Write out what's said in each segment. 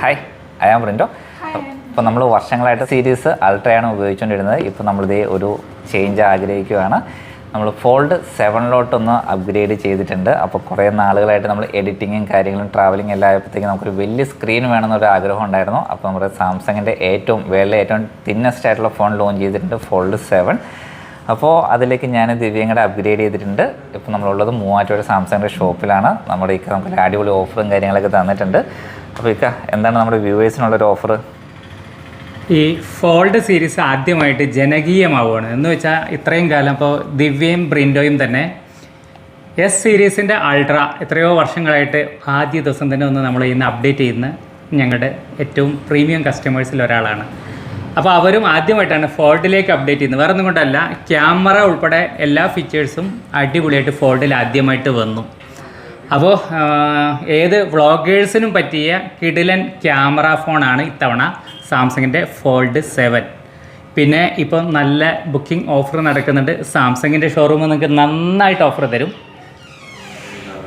Hi I am Rindo അപ്പോൾ നമ്മൾ വർഷങ്ങളായിട്ട് സീരീസ് അൾട്രയാണ് ഉപയോഗിച്ചുകൊണ്ടിരുന്നത്. ഇപ്പോൾ നമ്മളിതേ ഒരു ചേഞ്ച് ആഗ്രഹിക്കുകയാണ്. നമ്മൾ ഫോൾഡ് സെവനിലോട്ടൊന്ന് അപ്ഗ്രേഡ് ചെയ്തിട്ടുണ്ട്. അപ്പോൾ കുറേ നാളുകളായിട്ട് നമ്മൾ എഡിറ്റിങ്ങും കാര്യങ്ങളും ട്രാവലിംഗ് എല്ലാം ആയപ്പോഴത്തേക്കും നമുക്കൊരു വലിയ സ്ക്രീൻ വേണമെന്നൊരു ആഗ്രഹം ഉണ്ടായിരുന്നു. അപ്പോൾ നമ്മുടെ സാംസങ്ങിന്റെ ഏറ്റവും വേൾഡിലെ ഏറ്റവും തിന്നസ്റ്റ് ആയിട്ടുള്ള ഫോൺ ലോഞ്ച് ചെയ്തിട്ടുണ്ട് ഫോൾഡ് സെവൻ അപ്പോൾ അതിലേക്ക് ഞാൻ ദിവ്യങ്ങളുടെ അപ്ഗ്രേഡ് ചെയ്തിട്ടുണ്ട്. ഇപ്പോൾ നമ്മളുള്ളത് മൂവാറ്റുപുഴ സാംസങ്ങിന്റെ ഷോപ്പിലാണ്. നമ്മുടെ ഇക്ക നമുക്ക് അടിപൊളി ഓഫറും കാര്യങ്ങളൊക്കെ തന്നിട്ടുണ്ട്. അപ്പോൾ ഇക്ക എന്താണ് നമ്മുടെ വ്യൂവേഴ്സിനുള്ളൊരു ഓഫർ ഈ ഫോൾഡ് സീരീസ് ആദ്യമായിട്ട് ജനകീയമാവുകയാണ്. എന്ന് വെച്ചാൽ ഇത്രയും കാലം ഇപ്പോൾ ദിവ്യയും ബ്രിൻഡോയും തന്നെ എസ് സീരീസിന്റെ അൾട്ര എത്രയോ വർഷങ്ങളായിട്ട് ആദ്യ ദിവസം തന്നെ ഒന്ന് നമ്മൾ ഇന്ന് അപ്ഡേറ്റ് ചെയ്യുന്ന ഞങ്ങളുടെ ഏറ്റവും പ്രീമിയം കസ്റ്റമേഴ്സിൽ ഒരാളാണ്. അപ്പോൾ അവരും ആദ്യമായിട്ടാണ് ഫോൾഡിലേക്ക് അപ്ഡേറ്റ് ചെയ്യുന്നത്. വേറെ ഒന്നും കൊണ്ടല്ല ക്യാമറ ഉൾപ്പെടെ എല്ലാ ഫീച്ചേഴ്സും അടിപൊളിയായിട്ട് ഫോൾഡിൽ ആദ്യമായിട്ട് വന്നു. അപ്പോൾ ഏത് വ്ളോഗേഴ്സിനും പറ്റിയ കിടിലൻ ക്യാമറ ഫോണാണ് ഇത്തവണ സാംസങ്ങിന്റെ ഫോൾഡ് സെവൻ. പിന്നെ ഇപ്പം നല്ല ബുക്കിംഗ് ഓഫർ നടക്കുന്നുണ്ട്. സാംസങ്ങിന്റെ ഷോറൂം നിങ്ങൾക്ക് നന്നായിട്ട് ഓഫർ തരും.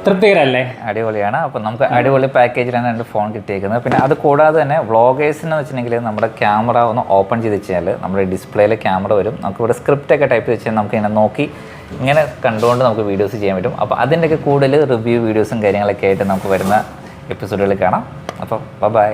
തൃപ്തികരല്ലേ? അടിപൊളിയാണ്. അപ്പോൾ നമുക്ക് അടിപൊളി പാക്കേജിലാണ് എന്റെ ഫോൺ കിട്ടിയേക്കുന്നത്. പിന്നെ അത് കൂടാതെ തന്നെ വ്ളോഗേഴ്സിന് വെച്ചിട്ടുണ്ടെങ്കിൽ നമ്മുടെ ക്യാമറ ഒന്ന് ഓപ്പൺ ചെയ്ത് വെച്ചാൽ നമ്മുടെ ഡിസ്പ്ലേയിൽ ക്യാമറ വരും. നമുക്ക് ഇവിടെ സ്ക്രിപ്റ്റ് ഒക്കെ ടൈപ്പ് വെച്ചാൽ നമുക്ക് ഇങ്ങനെ നോക്കി ഇങ്ങനെ കണ്ടുകൊണ്ട് നമുക്ക് വീഡിയോസ് ചെയ്യാൻ പറ്റും. അപ്പോൾ അതിന്റെയൊക്കെ കൂടുതൽ റിവ്യൂ വീഡിയോസും കാര്യങ്ങളൊക്കെ ആയിട്ട് നമുക്ക് വരുന്ന എപ്പിസോഡുകൾ കാണാം. അപ്പോൾ ബൈ